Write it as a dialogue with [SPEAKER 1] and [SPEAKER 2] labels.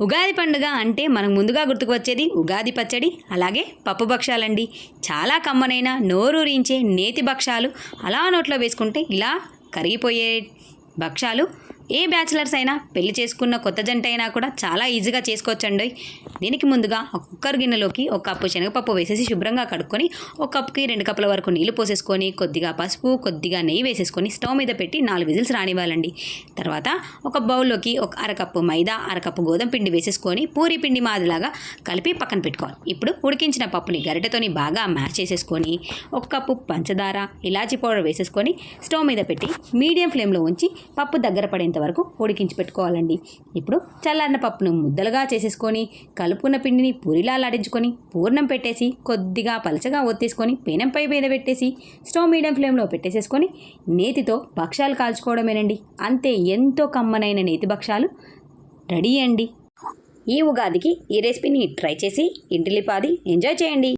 [SPEAKER 1] ఉగాది పండుగ అంటే మనకు ముందుగా గుర్తుకు వచ్చేది ఉగాది పచ్చడి అలాగే పప్పు భక్షాలండి చాలా కమ్మనైన నోరూరించే నేతి భక్షాలు అలా నోట్లో వేసుకుంటే ఇలా కరిగిపోయే భక్షాలు ఏ బ్యాచిలర్స్ అయినా పెళ్ళి చేసుకున్న కొత్త జంట అయినా కూడా చాలా ఈజీగా చేసుకోవచ్చండి. దీనికి ముందుగా ఒక కుక్కర్ గిన్నెలోకి ఒక కప్పు శనగపప్పు వేసేసి శుభ్రంగా కడుక్కొని ఒక కప్పుకి రెండు కప్పుల వరకు నీళ్ళు పోసేసుకొని కొద్దిగా పసుపు కొద్దిగా నెయ్యి వేసేసుకొని స్టవ్ మీద పెట్టి నాలుగు విజిల్స్ రానివ్వాలండి. తర్వాత ఒక బౌల్లోకి ఒక అరకప్పు మైదా అరకప్పు గోధుమ పిండి వేసేసుకొని పూరి పిండి మాదిలాగా కలిపి పక్కన పెట్టుకోవాలి. ఇప్పుడు ఉడికించిన పప్పుని గరిటెతోని బాగా మ్యాష్ చేసేసుకొని ఒక కప్పు పంచదార ఇలాచీ పౌడర్ వేసేసుకొని స్టవ్ మీద పెట్టి మీడియం ఫ్లేమ్లో ఉంచి పప్పు దగ్గర పడేంత వరకు ఉడికించి పెట్టుకోవాలండి. ఇప్పుడు చల్లారిన పప్పును ముద్దలుగా చేసేసుకొని కలుపుకున్న పిండిని పూరిలా లాడించుకొని పూర్ణం పెట్టేసి కొద్దిగా పలచగా ఒత్తేసుకొని పేనంపై మీద పెట్టేసి స్టవ్ మీడియం ఫ్లేమ్లో పెట్టేసేసుకొని నేతితో భక్షాలు కాల్చుకోవడమేనండి. అంతే ఎంతో కమ్మనైన నేతి భక్షాలు రెడీ అండి. ఈ ఉగాదికి ఈ రెసిపీని ట్రై చేసి ఇంటిలిపాది ఎంజాయ్ చేయండి.